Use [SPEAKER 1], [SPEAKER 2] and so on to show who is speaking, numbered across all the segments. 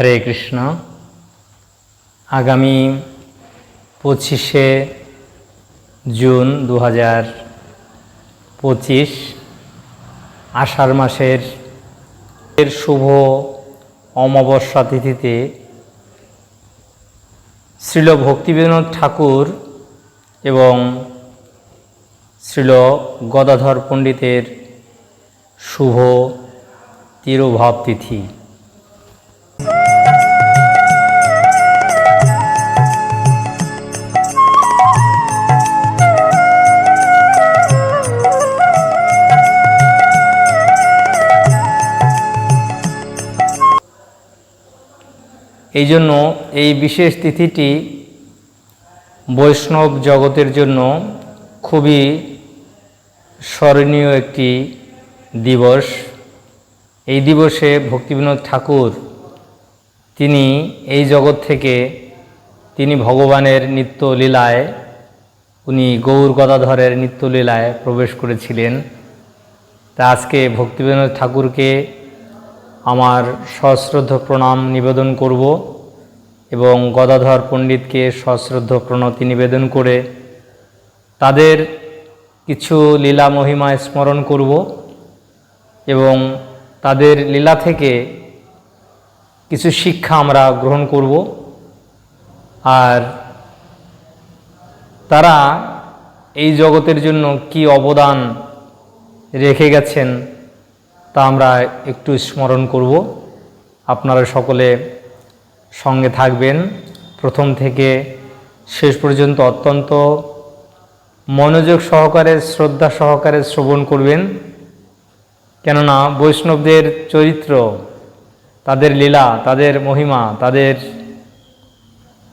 [SPEAKER 1] হরে কৃষ্ণ। আগামী পঁচিশে জুন দু হাজার পঁচিশ আষাঢ় মাসের এর শুভ অমাবস্যা তিথিতে শ্রীল ভক্তিবিনোদ ঠাকুর এবং শ্রীল গদাধর পণ্ডিতের শুভ তিরোভাব তিথি। এই জন্য এই বিশেষ তিথিটি বৈষ্ণব জগতের জন্য খুবই স্মরণীয় একটি দিবস। এই দিবসে ভক্তিবিনোদ ঠাকুর, তিনি এই জগৎ থেকে তিনি ভগবানের নিত্য লীলায় উনি গৌর গদাধরের নিত্য লীলায় প্রবেশ করেছিলেন। তা আজকে ভক্তিবিনোদ ঠাকুরকে আমার সশ্রদ্ধ প্রণাম নিবেদন করব এবং গদাধর পণ্ডিতকে সশ্রদ্ধ প্রণতি নিবেদন করে তাদের কিছু লীলা মহিমা স্মরণ করব এবং তাদের লীলা থেকে কিছু শিক্ষা আমরা গ্রহণ করব। আর তারা এই জগতের জন্য কি অবদান রেখে গেছেন তা আমরা একটু স্মরণ করব। আপনারা সকলে সঙ্গে থাকবেন। প্রথম থেকে শেষ পর্যন্ত অত্যন্ত মনোযোগ সহকারে, শ্রদ্ধা সহকারে শ্রবণ করবেন। কেননা বৈষ্ণবদের চরিত্র, তাদের লীলা, তাদের মহিমা, তাদের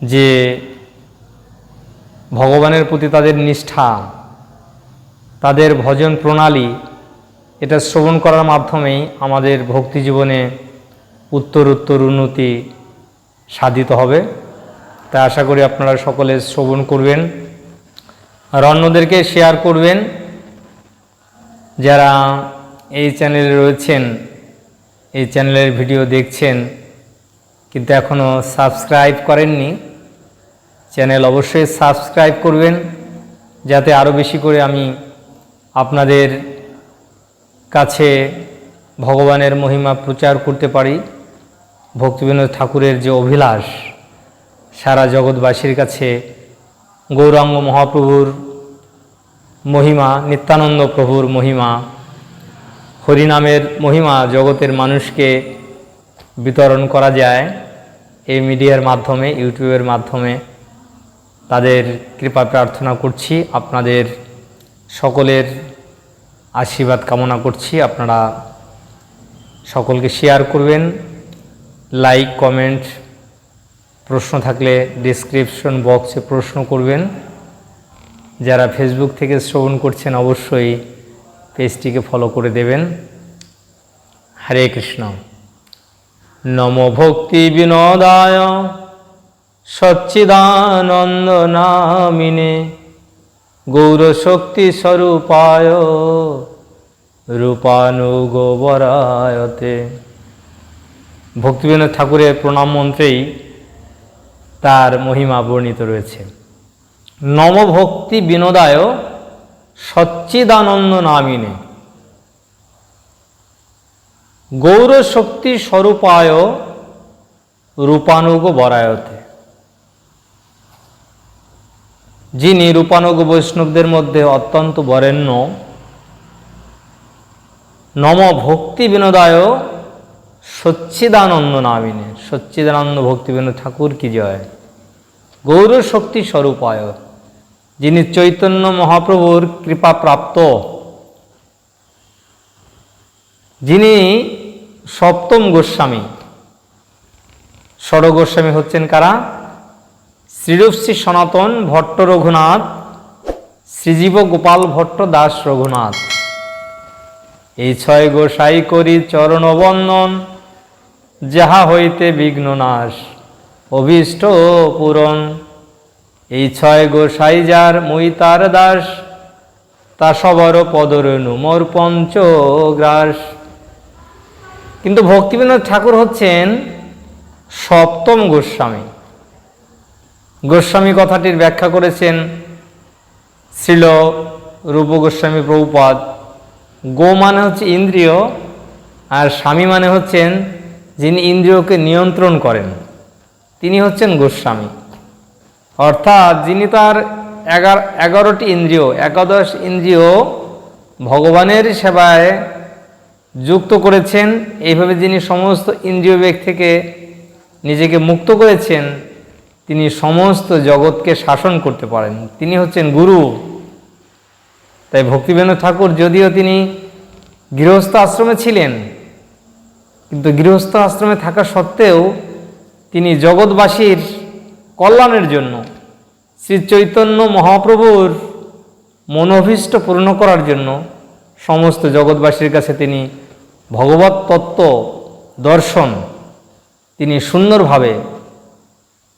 [SPEAKER 1] যে ভগবানের প্রতি তাদের নিষ্ঠা, তাদের ভজন প্রণালী এটা শ্রবণ করার মাধ্যমেই আমাদের ভক্তি জীবনে উত্তর উত্তর উন্নতি সাধিত হবে। তাই আশা করি আপনারা সকলে শ্রবণ করবেন। আর অন্যদেরকে শেয়ার করবেন। যারা এই চ্যানেলে রয়েছেন, এই চ্যানেলের ভিডিও দেখছেন, কিন্তু এখনও সাবস্ক্রাইব করেননি চ্যানেল অবশ্যই সাবস্ক্রাইব করবেন। যাতে আরও বেশি করে আমি আপনাদের কাছে ভগবানের মহিমা প্রচার করতে পারি। ভক্তিবিনোদ ঠাকুরের যে অভিলাষ, সারা জগৎবাসীর কাছে গৌরাঙ্গ মহাপ্রভুর মহিমা, নিত্যানন্দ প্রভুর মহিমা, হরিনামের মহিমা জগতের মানুষকে বিতরণ করা যায় এই মিডিয়ার মাধ্যমে, ইউটিউবের মাধ্যমে। তাদের কৃপা প্রার্থনা করছি। আপনাদের সকলের আশীর্বাদ কামনা করছি। আপনারা সকলকে শেয়ার করবেন। লাইক কমেন্ট প্রশ্ন থাকলে ডিসক্রিপশন বক্সে প্রশ্ন করবেন। যারা ফেসবুক থেকে শ্রবণ করছেন, অবশ্যই পেজটিকে ফলো করে দেবেন। হরে কৃষ্ণ। নম ভক্তি বিনোদায় সচ্চিদানন্দ নামিনে গৌরশক্তি স্বরূপায় রূপানুগোবরায়তে। ভক্তিবিনোদ ঠাকুরের প্রণাম মন্ত্রেই তার মহিমা বর্ণিত রয়েছে। নমভক্তি বিনোদায় সচ্চিদানন্দ নামিনে। গৌরশক্তি স্বরূপায় রূপানুগ বরায়তে যিনি রূপানুগ বৈষ্ণবদের মধ্যে অত্যন্ত বরেণ্য, নম ভক্তি বিনোদায় সচ্চিদানন্দ নামিনে। সচ্চিদানন্দ ভক্তি বিনোদ, ঠাকুর কি জয়? গৌর শক্তি স্বরূপায়, যিনি চৈতন্য মহাপ্রভুর কৃপা প্রাপ্ত, যিনি সপ্তম গোস্বামী। ষড় গোস্বামী হচ্ছেন কারা? শ্রীরূপশ্রী সনাতন ভট্ট রঘুনাথ, শ্রীজীব গোপাল ভট্ট দাস রঘুনাথ। এই ছয় গোসাই করি চরণ বন্দন যাহা হইতে বিঘ্ন নাশ, অভীষ্ট পূরণ। এই ছয় গোসাই যার মুই তার দাস, তা সবার পদরেণু মোর পঞ্চগ্রাস। কিন্তু ভক্তিবিনোদ ঠাকুর হচ্ছেন সপ্তম গোস্বামী। গোস্বামী কথাটির ব্যাখ্যা করেছেন শ্রীল রূপ গোস্বামী প্রভুপাদ। গো মানে হচ্ছে ইন্দ্রিয়, আর স্বামী মানে হচ্ছেন যিনি ইন্দ্রিয়কে নিয়ন্ত্রণ করেন, তিনি হচ্ছেন গোস্বামী। অর্থাৎ যিনি তার এগার, এগারোটি ইন্দ্রিয়, একাদশ ইন্দ্রিয় ভগবানের সেবায় যুক্ত করেছেন, এইভাবে যিনি সমস্ত ইন্দ্রিয় থেকে নিজেকে মুক্ত করেছেন তিনি সমস্ত জগৎকে শাসন করতে পারেন। তিনি হচ্ছেন গুরু। তাই ভক্তিবেন্দ্র ঠাকুর যদিও তিনি গৃহস্থ আশ্রমে ছিলেন, কিন্তু গৃহস্থ আশ্রমে থাকা সত্ত্বেও তিনি জগৎবাসীর কল্যাণের জন্য শ্রী চৈতন্য মহাপ্রভুর মনোভীষ্ট পূর্ণ করার জন্য সমস্ত জগৎবাসীর কাছে তিনি ভগবত তত্ত্ব দর্শন তিনি সুন্দরভাবে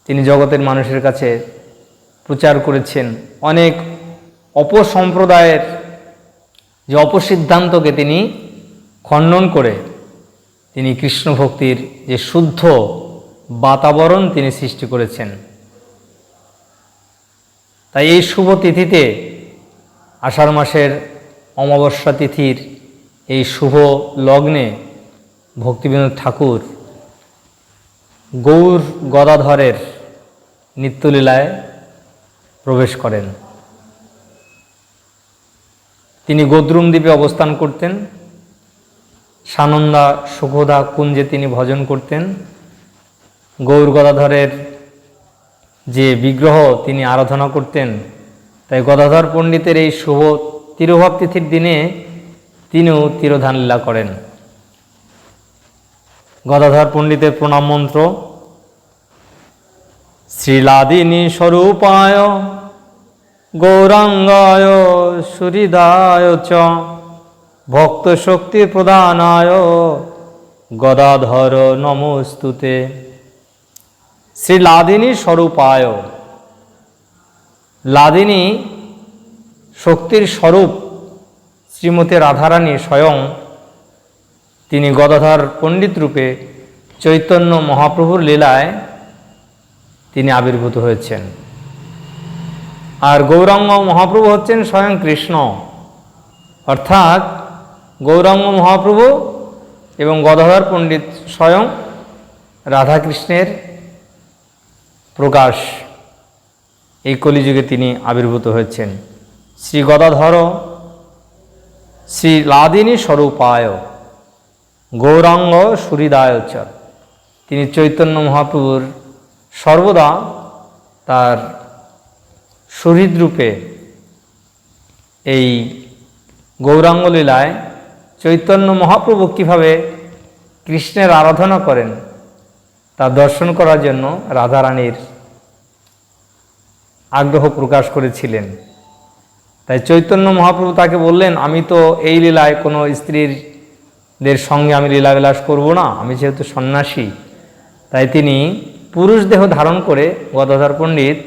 [SPEAKER 1] তিনি জগতের মানুষের কাছে প্রচার করেছেন। অনেক অপসম্প্রদায়ের যে অপসিদ্ধান্তকে তিনি খণ্ডন করে তিনি কৃষ্ণ ভক্তির যে শুদ্ধ বাতাবরণ তিনি সৃষ্টি করেছেন। তাই এই শুভ তিথিতে আষাঢ় মাসের অমাবস্যা তিথির এই শুভ লগ্নে ভক্তিবিনোদ ঠাকুর গৌর গদাধরের নিত্যলীলায় প্রবেশ করেন। তিনি গোদ্রুম দ্বীপে অবস্থান করতেন। সানন্দা সুখদা কুঞ্জে তিনি ভজন করতেন। গৌর গদাধরের যে বিগ্রহ তিনি আরাধনা করতেন, তাই গদাধর পণ্ডিতের এই শুভ তিরোভাব তিথির দিনে তিনিও তিরোধান লীলা করেন। গদাধর পণ্ডিতের প্রণাম মন্ত্র শ্রীলাদিনী স্বরূপায়, গৌরাঙ্গায়, সুরিদায় চ। ভক্ত শক্তি প্রদানায়, গদাধর নমস্তুতে। শ্রী লাদিনী স্বরূপায়, লাদিনী শক্তির স্বরূপ শ্রীমতী রাধারানী স্বয়ং তিনি গদাধর পণ্ডিত রূপে চৈতন্য মহাপ্রভুর লীলায় তিনি আবির্ভূত হয়েছেন। আর গৌরাঙ্গ মহাপ্রভু হচ্ছেন স্বয়ং কৃষ্ণ। অর্থাৎ গৌরাঙ্গ মহাপ্রভু এবং গদাধর পণ্ডিত স্বয়ং রাধাকৃষ্ণের প্রকাশ এই কলিযুগে তিনি আবির্ভূত হয়েছেন। শ্রী গদাধর, শ্রী লাদিনী স্বরূপায় গৌরাঙ্গ সুরিদায় চ তিনি চৈতন্য মহাপ্রভুর সর্বদা তার সুহৃদরূপে এই গৌরাঙ্গ লীলায় চৈতন্য মহাপ্রভু কীভাবে কৃষ্ণের আরাধনা করেন, তা দর্শন করার জন্য রাধারানীর আগ্রহ প্রকাশ করেছিলেন। তাই চৈতন্য মহাপ্রভু তাকে বললেন, আমি তো এই লীলায় কোনো স্ত্রীরদের সঙ্গে আমি লীলাবিলাস করব না, আমি যেহেতু সন্ন্যাসী। তাই তিনি পুরুষ দেহ ধারণ করে গদাধর পণ্ডিত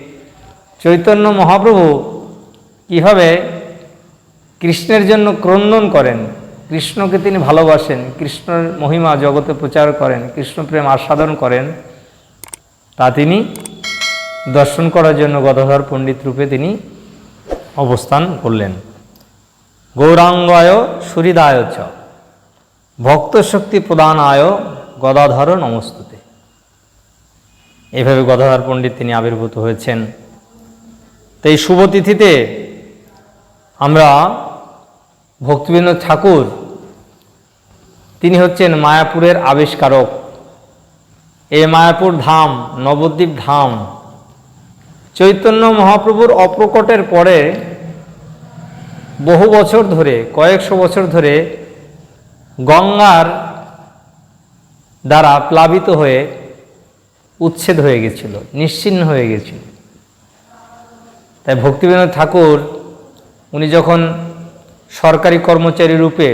[SPEAKER 1] চৈতন্য মহাপ্রভু কীভাবে কৃষ্ণের জন্য ক্রন্দন করেন, কৃষ্ণকে তিনি ভালোবাসেন, কৃষ্ণের মহিমা জগতে প্রচার করেন, কৃষ্ণপ্রেম আস্বাদন করেন, তা তিনি দর্শন করার জন্য গদাধর পণ্ডিত রূপে তিনি অবস্থান করলেন। গৌরাঙ্গায় সুরিদায় ভক্ত শক্তি প্রদানায় গদাধর নমস্তুতে। এইভাবে গদাধর পণ্ডিত তিনি আবির্ভূত হয়েছেন। তো এই শুভ তিথিতে আমরা ভক্তিবিনোদ ঠাকুর, তিনি হচ্ছেন মায়াপুরের আবিষ্কারক। এ মায়াপুর ধাম, নবদ্বীপ ধাম, চৈতন্য মহাপ্রভুর অপ্রকটের পরে বহু বছর ধরে, কয়েকশো বছর ধরে গঙ্গার দ্বারা প্লাবিত হয়ে উচ্ছেদ হয়ে গেছিল নিশ্চিহ্ন হয়ে গেছিল। তাই ভক্তিবিনোদ ঠাকুর, উনি যখন সরকারি কর্মচারী রূপে,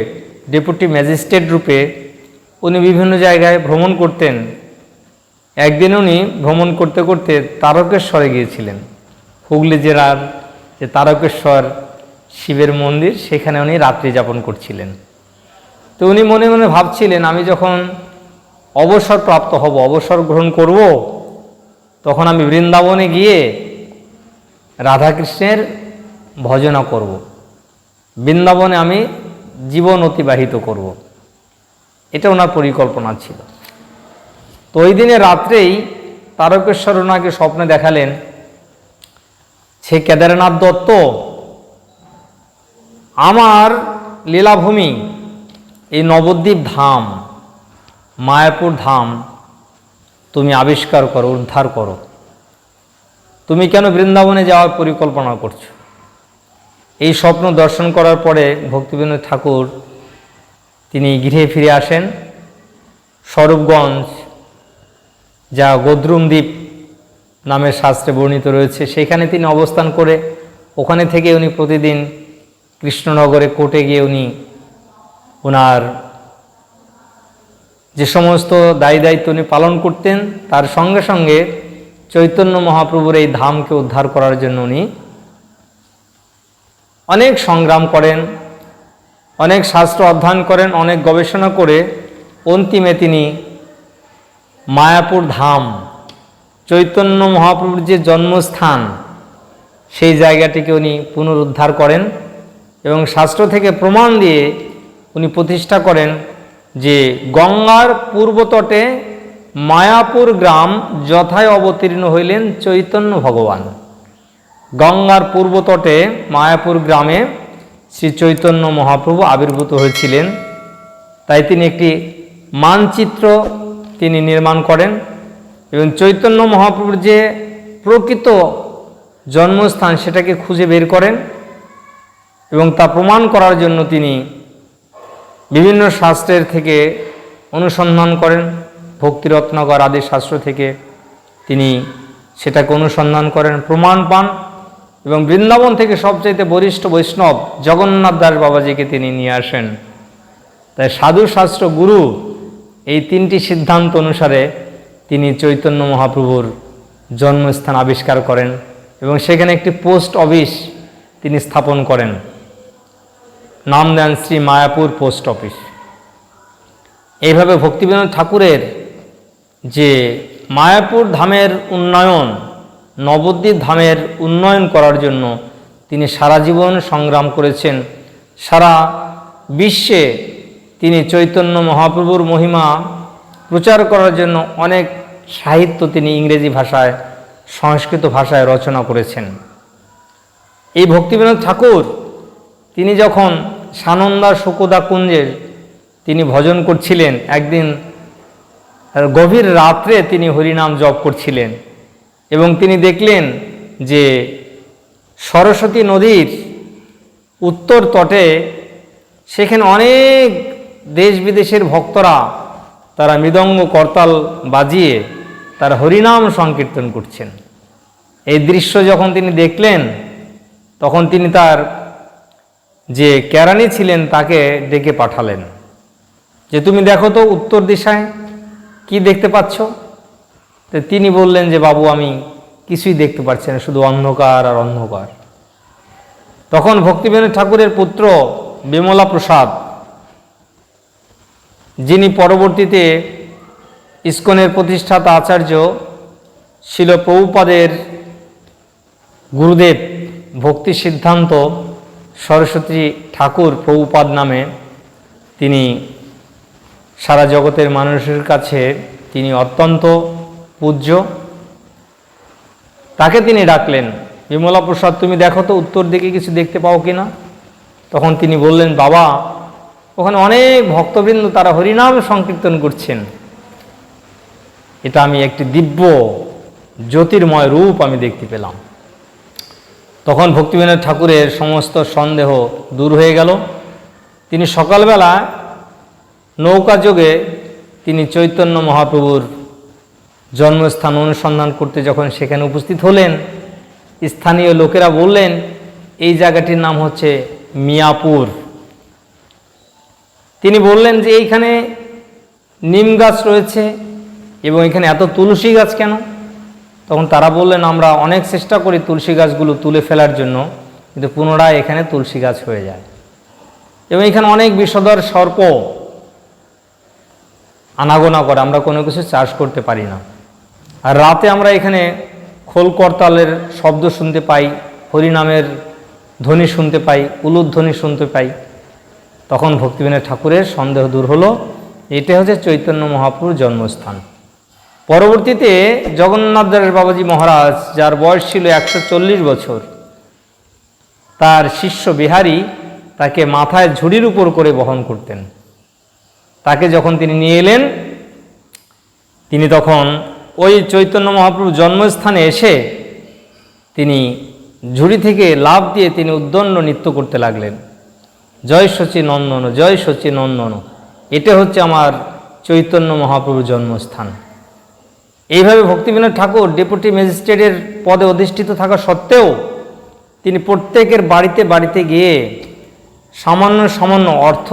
[SPEAKER 1] ডেপুটি ম্যাজিস্ট্রেট রূপে উনি বিভিন্ন জায়গায় ভ্রমণ করতেন, একদিন উনি ভ্রমণ করতে করতে তারকেশ্বরে গিয়েছিলেন। হুগলি জেলার যে তারকেশ্বর শিবের মন্দির, সেখানে উনি রাত্রি যাপন করছিলেন। তো উনি মনে মনে ভাবছিলেন, আমি যখন অবসর প্রাপ্ত হব, অবসর গ্রহণ করব। তখন আমি বৃন্দাবনে গিয়ে রাধাকৃষ্ণের ভজনা করব। বৃন্দাবনে আমি জীবন অতিবাহিত করব। এটা ওনার পরিকল্পনা ছিল। তো ওই দিনে রাত্রেই তারকেশ্বর ওনাকে স্বপ্নে দেখালেন, সে কেদারনাথ দত্ত, আমার লীলাভূমি, এই নবদ্বীপ ধাম। মায়াপুর ধাম তুমি আবিষ্কার করো, উদ্ধার করো। তুমি কেন বৃন্দাবনে যাওয়ার পরিকল্পনা করছ? এই স্বপ্ন দর্শন করার পরে ভক্তিবিনোদ ঠাকুর তিনি গৃহে ফিরে আসেন। স্বরূপগঞ্জ যা গদ্রুম দ্বীপ নামের শাস্ত্রে বর্ণিত রয়েছে, সেখানে তিনি অবস্থান করে ওখানে থেকে উনি প্রতিদিন কৃষ্ণনগরে কোর্টে গিয়ে উনি ওনার যে সমস্ত দায়ী দায়িত্ব উনি পালন করতেন, তার সঙ্গে সঙ্গে চৈতন্য মহাপ্রভুর এই ধামকে উদ্ধার করার জন্য উনি অনেক সংগ্রাম করেন, অনেক শাস্ত্র অধ্যয়ন করেন, অনেক গবেষণা করে অন্তিমে তিনি মায়াপুর ধাম, চৈতন্য মহাপ্রভুর যে জন্মস্থান, সেই জায়গাটিকে উনি পুনরুদ্ধার করেন এবং শাস্ত্র থেকে প্রমাণ দিয়ে উনি প্রতিষ্ঠা করেন যে গঙ্গার পূর্বতটে মায়াপুর গ্রাম যথায় অবতীর্ণ হইলেন চৈতন্য ভগবান। গঙ্গার পূর্বতটে মায়াপুর গ্রামে শ্রী চৈতন্য মহাপ্রভু আবির্ভূত হয়েছিলেন। তাই তিনি একটি মানচিত্র তিনি নির্মাণ করেন এবং চৈতন্য মহাপ্রভুর যে প্রকৃত জন্মস্থান সেটাকে খুঁজে বের করেন এবং তা প্রমাণ করার জন্য তিনি বিভিন্ন শাস্ত্রের থেকে অনুসন্ধান করেন। ভক্তিরত্নগর আদি শাস্ত্র থেকে তিনি সেটাকে অনুসন্ধান করেন। প্রমাণ পান এবং বৃন্দাবন থেকে সবচাইতে বরিষ্ঠ বৈষ্ণব জগন্নাথ দাস বাবাজিকে তিনি নিয়ে আসেন। তাই সাধু শাস্ত্র গুরু এই তিনটি সিদ্ধান্ত অনুসারে তিনি চৈতন্য মহাপ্রভুর জন্মস্থান আবিষ্কার করেন এবং সেখানে একটি পোস্ট অফিস তিনি স্থাপন করেন। নাম দেন শ্রী মায়াপুর পোস্ট অফিস। এইভাবে ভক্তিবিনোদ ঠাকুরের যে মায়াপুর ধামের উন্নয়ন, নবদ্বীপ ধামের উন্নয়ন করার জন্য তিনি সারা জীবন সংগ্রাম করেছেন, সারা বিশ্বে তিনি চৈতন্য মহাপ্রভুর মহিমা প্রচার করার জন্য অনেক সাহিত্য তিনি ইংরেজি ভাষায়, সংস্কৃত ভাষায় রচনা করেছেন। এই ভক্তিবিনোদ ঠাকুর, তিনি যখন সানন্দা শুকুদা কুঞ্জের তিনি ভজন করছিলেন। একদিন গভীর রাত্রে তিনি হরিনাম জপ করছিলেন এবং তিনি দেখলেন যে সরস্বতী নদীর উত্তর তটে সেখানে অনেক দেশ বিদেশের ভক্তরা তারা মৃদঙ্গ করতাল বাজিয়ে তার হরিনাম সংকীর্তন করছেন। এই দৃশ্য যখন তিনি দেখলেন, তখন তিনি তার যে কেরানি ছিলেন তাকে ডেকে পাঠালেন। যে তুমি দেখো তো উত্তর দিশায়, কি দেখতে পাচ্ছ? তো তিনি বললেন যে, বাবু, আমি কিছুই দেখতে পাচ্ছি না, শুধু অন্ধকার আর অন্ধকার। তখন ভক্তিবিনোদ ঠাকুরের পুত্র বিমলা প্রসাদ, যিনি পরবর্তীতে ইস্কনের প্রতিষ্ঠাতা আচার্য ছিল প্রভুপাদের গুরুদেব ভক্তি সিদ্ধান্ত সরস্বতী ঠাকুর প্রভুপাদ নামে তিনি সারা জগতের মানুষের কাছে তিনি অত্যন্ত পূজ্য। তাকে তিনি ডাকলেন, বিমলা প্রসাদ, তুমি দেখো তো উত্তর দিকে কিছু দেখতে পাও কি না তখন তিনি বললেন, বাবা, ওখানে অনেক ভক্তবৃন্দ তারা হরিনাম সংকীর্তন করছেন। এটা আমি একটি দিব্য জ্যোতির্ময় রূপ আমি দেখতে পেলাম। তখন ভক্তিবিনোদ ঠাকুরের সমস্ত সন্দেহ দূর হয়ে গেল। তিনি সকালবেলা নৌকা যোগে তিনি চৈতন্য মহাপ্রভুর জন্মস্থান অনুসন্ধান করতে যখন সেখানে উপস্থিত হলেন, স্থানীয় লোকেরা বললেন, এই জায়গাটির নাম হচ্ছে মিয়াপুর। তিনি বললেন যে, এইখানে নিম গাছ রয়েছে এবং এখানে এত তুলসী গাছ কেন? তখন তারা বললেন, আমরা অনেক চেষ্টা করি তুলসী গাছগুলো তুলে ফেলার জন্য, কিন্তু পুনরায় এখানে তুলসী গাছ হয়ে যায়। এবং এখানে অনেক বিষধর সর্প আনাগোনা করে, আমরা কোনো কিছু চাষ করতে পারি না। আর রাতে আমরা এখানে খোল করতালের শব্দ শুনতে পাই, হরিনামের ধ্বনি শুনতে পাই, উলুর ধ্বনি শুনতে পাই। তখন ভক্তিবিনোদ ঠাকুরের সন্দেহ দূর হলো। এটা হচ্ছে চৈতন্য মহাপ্রভুর জন্মস্থান। পরবর্তীতে জগন্নাথ দাস বাবাজি মহারাজ, যার বয়স ছিল একশো চল্লিশ বছর, তার শিষ্য বিহারী তাকে মাথায় ঝুড়ির উপর করে বহন করতেন। তাকে যখন তিনি নিয়ে এলেন, তিনি তখন ওই চৈতন্য মহাপ্রভুর জন্মস্থানে এসে তিনি ঝুড়ি থেকে লাভ দিয়ে তিনি উদ্দণ্ড নৃত্য করতে লাগলেন। জয় সচি নন্দন, জয় সচি নন্দন, এটা হচ্ছে আমার চৈতন্য মহাপ্রভুর জন্মস্থান। এইভাবে ভক্তিবিনোদ ঠাকুর ডেপুটি ম্যাজিস্ট্রেটের পদে অধিষ্ঠিত থাকা সত্ত্বেও তিনি প্রত্যেকের বাড়িতে বাড়িতে গিয়ে সামান্য সামান্য অর্থ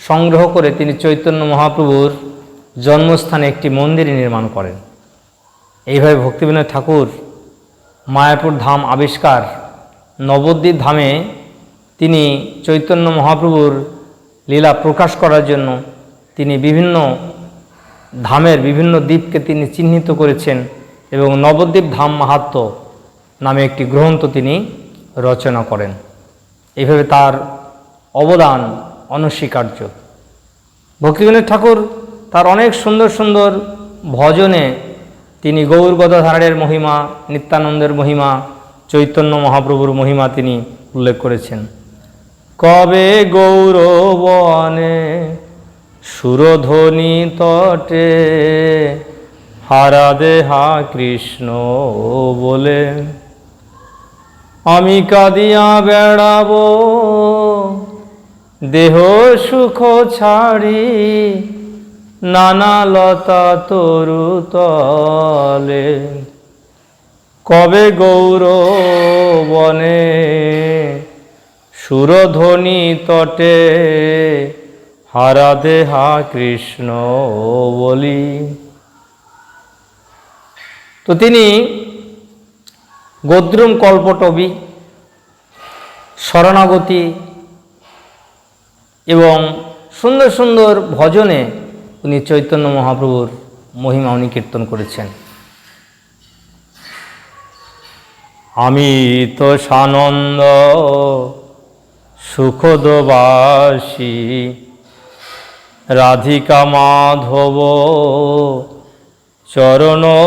[SPEAKER 1] সংগ্রহ করে তিনি চৈতন্য মহাপ্রভুর জন্মস্থানে একটি মন্দির নির্মাণ করেন। এইভাবে ভক্তিবিনোদ ঠাকুর মায়াপুর ধাম আবিষ্কার নবদ্বীপ ধামে তিনি চৈতন্য মহাপ্রভুর লীলা প্রকাশ করার জন্য তিনি বিভিন্ন ধামের বিভিন্ন দ্বীপকে তিনি চিহ্নিত করেছেন এবং নবদ্বীপ ধাম মাহাত্ম নামে একটি গ্রন্থ তিনি রচনা করেন। এইভাবে তার অবদান অনস্বীকার্য। ভক্তিবিনোদ ঠাকুর তার অনেক সুন্দর সুন্দর ভজনে তিনি গৌর গদাধারের মহিমা, নিত্যানন্দের মহিমা, চৈতন্য মহাপ্রভুর মহিমা তিনি উল্লেখ করেছেন। কবে গৌরবনে সুরধ্বনি তটে হারা দেহা কৃষ্ণ বলে, আমি কাঁদিয়া বেড়াবো, দেহ সুখ ছাড়ি, নানা লতা তরু তলে। কবে গৌর বনে সুরধ্বনি তটে হারা দেহা কৃষ্ণ বলি। তো তিনি গদ্রুম কল্পটবি, শরণাগতি এবং সুন্দর সুন্দর ভজনে উনি চৈতন্য মহাপ্রভুর মহিমা উনি কীর্তন করেছেন। আমি তো সানন্দ সুখদবাসী রাধিকা মাধব, চরণদাসী।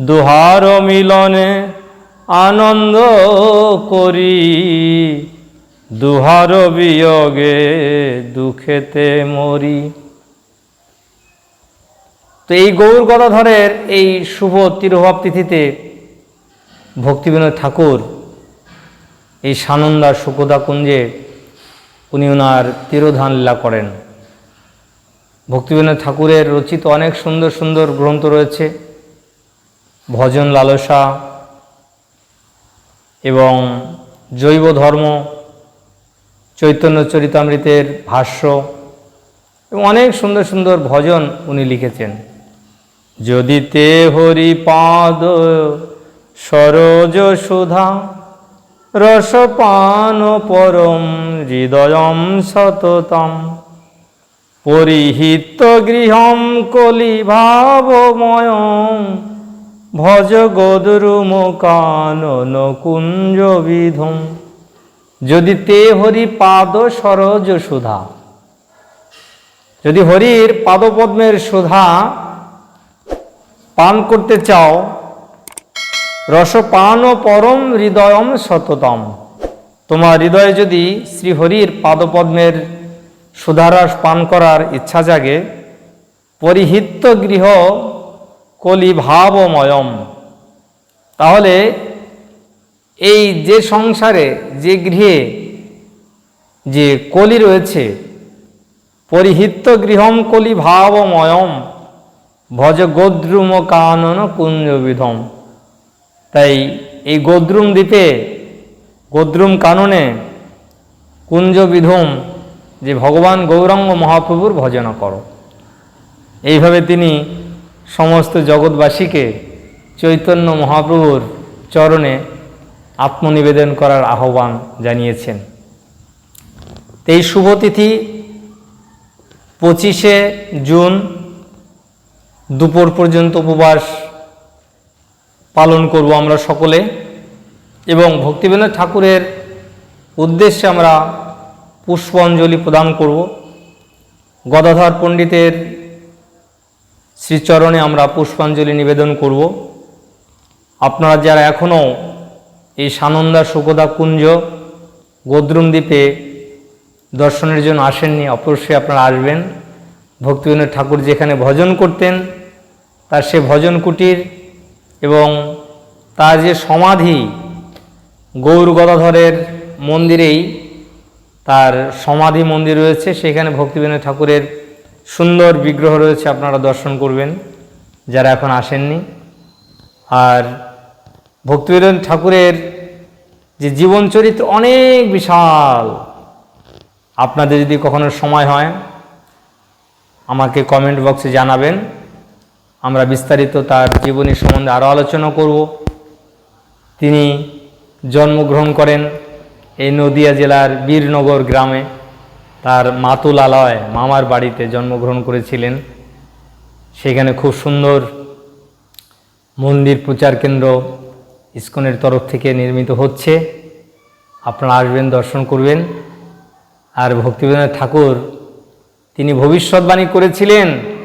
[SPEAKER 1] দুহার মিলনে আনন্দ করি, দুহার বিয়োগে দুঃখেতে মরি। তো এই গৌর গদাধরের এই শুভ তিরোভাব তিথিতে ভক্তিবিনোদ ঠাকুর এই সানন্দা সুকদা কুঞ্জে উনি ওনার তিরোধান লীলা করেন। ভক্তিবিনোদ ঠাকুরের রচিত অনেক সুন্দর সুন্দর গ্রন্থ রয়েছে, ভজন লালসা এবং জৈব ধর্ম, চৈতন্য চরিতামৃতের ভাষ্য এবং অনেক সুন্দর সুন্দর ভজন উনি লিখেছেন। যদি তে হরি পাদ সরোজ সুধা রসপান পরম হৃদয়ম সততম। পরিহিত গৃহম কলি ভাবময়ম ভজ গদরুম কানন কুঞ্জ বিধম যদি তে হরি পাদ সরজ সুধা, যদি হরির পাদপদ্মের সুধা পান করতে চাও রসপান পরম হৃদয়ম সততম। তোমার হৃদয়ে যদি শ্রীহরির পাদপদ্মের সুধারস পান করার ইচ্ছা জাগে পরিহিত গৃহ কলি ভাবময়ম তাহলে এই যে সংসারে, যে গৃহে, যে কলি রয়েছে পরিহিত গৃহম কলি ভাবময়ম ভজ গোদ্রুম কানন কুঞ্জবিধম। তাই এই গোদ্রুম দ্বীপে, গোদ্রুম কাননে কুঞ্জবিধম যে ভগবান গৌরাঙ্গ মহাপ্রভুর ভজনা করো। এইভাবে তিনি সমস্ত জগৎবাসীকে চৈতন্য মহাপ্রভুর চরণে আত্মনিবেদন করার আহ্বান জানিয়েছেন। এই শুভ তিথি পঁচিশে জুন দুপুর পর্যন্ত উপবাস পালন করব আমরা সকলে। এবং ভক্তিবিনোদ ঠাকুরের উদ্দেশ্যে আমরা পুষ্পাঞ্জলি প্রদান করব। গদাধর পণ্ডিতের শ্রীচরণে আমরা পুষ্পাঞ্জলি নিবেদন করব। আপনারা যারা এখনও এই সানন্দা সুকদা কুঞ্জ গোদ্রুম দ্বীপে দর্শনের জন্য আসেননি, অবশ্যই আপনারা আসবেন। ভক্তিবিনোদ ঠাকুর যেখানে ভজন করতেন, তার সে ভজন কুটির এবং তার যে সমাধি গৌর গদাধরের মন্দিরেই তার সমাধি মন্দির রয়েছে, সেখানে ভক্তিবিনোদ ঠাকুরের সুন্দর বিগ্রহ রয়েছে, আপনারা দর্শন করবেন, যারা এখন আসেননি। আর ভক্তিবিনোদ ঠাকুরের যে জীবন চরিত্র অনেক বিশাল। আপনাদের যদি কখনো সময় হয়, আমাকে কমেন্ট বক্সে জানাবেন। আমরা বিস্তারিত তার জীবনী সম্বন্ধে আরও আলোচনা করব। তিনি জন্মগ্রহণ করেন এই নদিয়া জেলার বীরনগর গ্রামে। তার মাতুলালয় মামার বাড়িতে জন্মগ্রহণ করেছিলেন। সেখানে খুব সুন্দর মন্দির প্রচার কেন্দ্র ইস্কনের তরফ থেকে নির্মিত হচ্ছে। আপনারা আসবেন, দর্শন করবেন। আর ভক্তিবিনোদ ঠাকুর, তিনি ভবিষ্যৎবাণী করেছিলেন।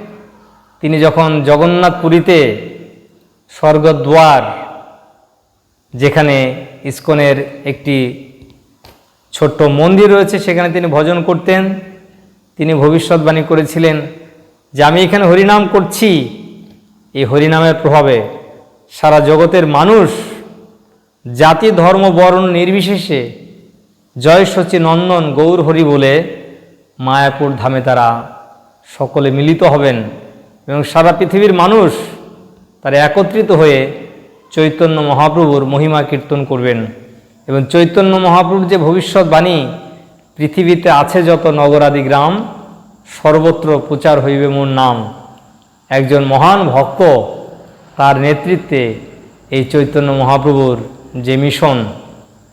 [SPEAKER 1] তিনি যখন জগন্নাথপুরীতে স্বর্গদ্বার, যেখানে ইস্কনের একটি ছোট্ট মন্দির রয়েছে, সেখানে তিনি ভজন করতেন। তিনি ভবিষ্যৎবাণী করেছিলেন যে, আমি এখানে হরিনাম করছি। এই হরিনামের প্রভাবে সারা জগতের মানুষ, জাতি, ধর্ম, বর্ণ নির্বিশেষে জয় সচি নন্দন গৌর হরি বলে মায়াপুর ধামে তারা সকলে মিলিত হবেন। এবং সারা পৃথিবীর মানুষ তারা একত্রিত হয়ে চৈতন্য মহাপ্রভুর মহিমা কীর্তন করবেন এবং চৈতন্য মহাপ্রভুর যে ভবিষ্যৎবাণী পৃথিবীতে আছে যত নগরাদি গ্রাম, সর্বত্র প্রচার হইবে মোর নাম। একজন মহান ভক্ত তার নেতৃত্বে এই চৈতন্য মহাপ্রভুর যে মিশন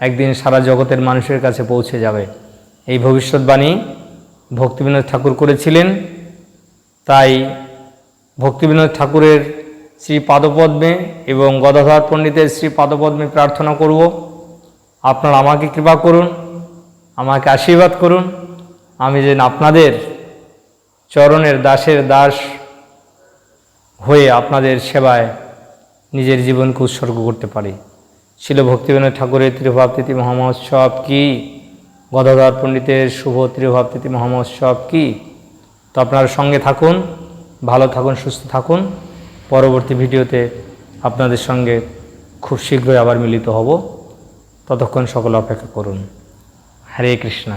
[SPEAKER 1] একদিন সারা জগতের মানুষের কাছে পৌঁছে যাবে। এই ভবিষ্যৎবাণী ভক্তিবিনোদ ঠাকুর করেছিলেন, তাই ভক্তিবিনোদ ঠাকুরের শ্রী পাদপদ্মে এবং গদাধর পণ্ডিতের শ্রী পাদপদ্মে প্রার্থনা করব। আপনারা আমাকে কৃপা করুন, আমাকে আশীর্বাদ করুন। আমি যেন আপনাদের চরণের দাসের দাস হয়ে আপনাদের সেবায় নিজের জীবনকে উৎসর্গ করতে পারি। ছিল ভক্তিবিনোদ ঠাকুরের ত্রিভাবতিথি মহামহোৎসব কি? গদাধর পণ্ডিতের শুভ ত্রিভাবতিথি মহামহোৎসব কি? তো আপনার সঙ্গে থাকুন। ভালো থাকুন, সুস্থ থাকুন। পরবর্তী ভিডিওতে আপনাদের সঙ্গে খুব শীঘ্রই আবার মিলিত হব। ততক্ষণ সকল অপেক্ষা করুন। হরে কৃষ্ণ।